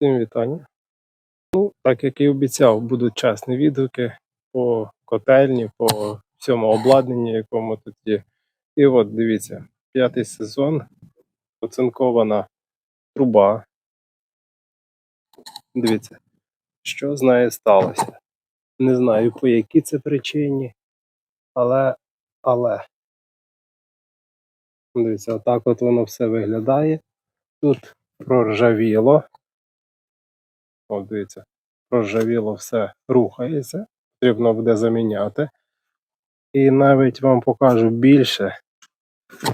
Всім вітання. Ну, так як і обіцяв, будуть чесні відгуки по котельні, по всьому обладнанню, якому тут є. І от дивіться, п'ятий сезон, оцинкована труба. Дивіться, що з нею сталося. Не знаю по якій це причині, але, але. Дивіться, отак от воно все виглядає. Тут проржавіло. О, дивіться, проржавіло все рухається, потрібно буде заміняти. І навіть вам покажу більше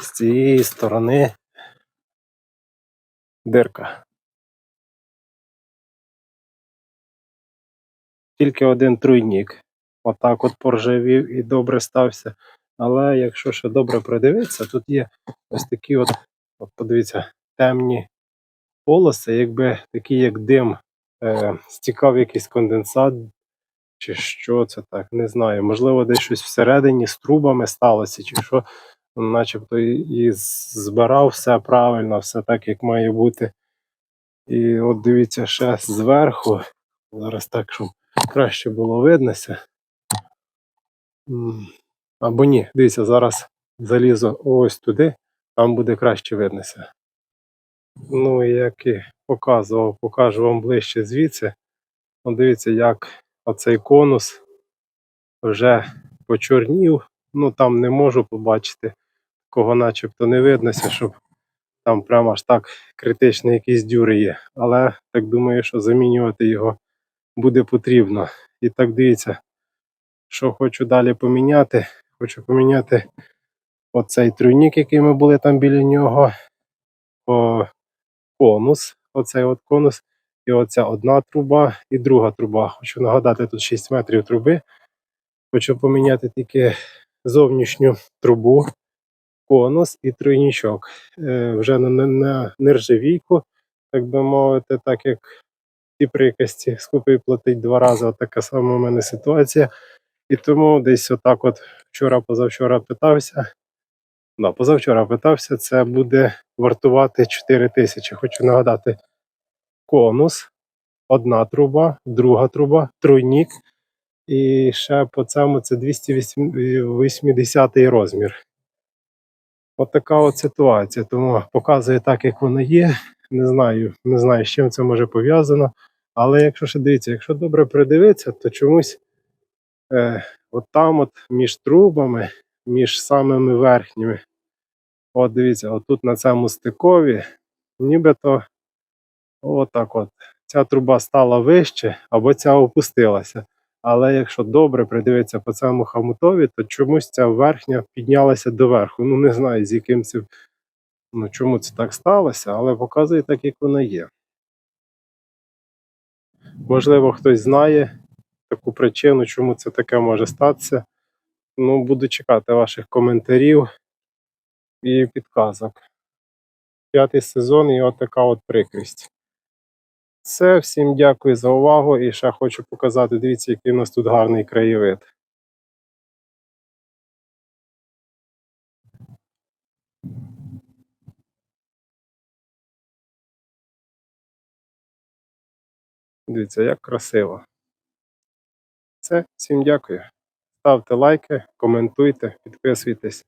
з цієї сторони дирка. Тільки один тройнік. Отак от поржавів і добре стався. Але якщо ще добре придивитися, тут є ось такі от, от подивіться, темні полоси, якби такі як дим е, стікав якийсь конденсат, чи що це так, не знаю. Можливо, десь щось всередині з трубами сталося, чи що, начебто і збирав все правильно, все так, як має бути. І от дивіться, ще зверху. Зараз так, щоб краще було виднося. Або ні, дивіться, зараз залізу ось туди, там буде краще виднося. Ну як і показував, покажу вам ближче звідси. От дивіться, як оцей конус вже почорнів. Ну там не можу побачити, кого начебто не виднося, щоб там прямо аж так критичні якісь дюри є. Але так думаю, що замінювати його буде потрібно. І так дивіться, що хочу далі поміняти. Хочу поміняти оцей тройник, який ми були там біля нього. Конус. Оцей от конус. І оця одна труба і друга труба. Хочу нагадати, тут 6 метрів труби. Хочу поміняти тільки зовнішню трубу, конус і тройнічок. Е, Вже на, на нержавійку, так би мовити, так як ті приказці скупий платить два рази. От така сама у мене ситуація. І тому десь отак от вчора-позавчора питався. Да, позавчора питався, це буде вартувати 4 тисячі. Хочу нагадати, конус, одна труба, друга труба, тройнік. І ще по цьому це 280 розмір. От така от ситуація. Тому показує так, як воно є. Не знаю, не знаю, з чим це може пов'язано. Але якщо ще дивіться, якщо добре придивитися, то чомусь е, от там, от між трубами, між самими верхніми, от дивіться, отут на цьому стикові, нібито отак от. Ця труба стала вище або ця опустилася. Але якщо добре придивитися по цьому хамутові, то чомусь ця верхня піднялася доверху. Ну не знаю, з яким це ну чому це так сталося, але показує так, як вона є. Можливо, хтось знає таку причину, чому це таке може статися. Ну, буду чекати ваших коментарів і підказок. П'ятий сезон і от така от прикрість. Все, всім дякую за увагу і ще хочу показати, дивіться, який у нас тут гарний краєвид. Дивіться, як красиво. Все, всім дякую. Ставте лайки, коментуйте, підписуйтесь.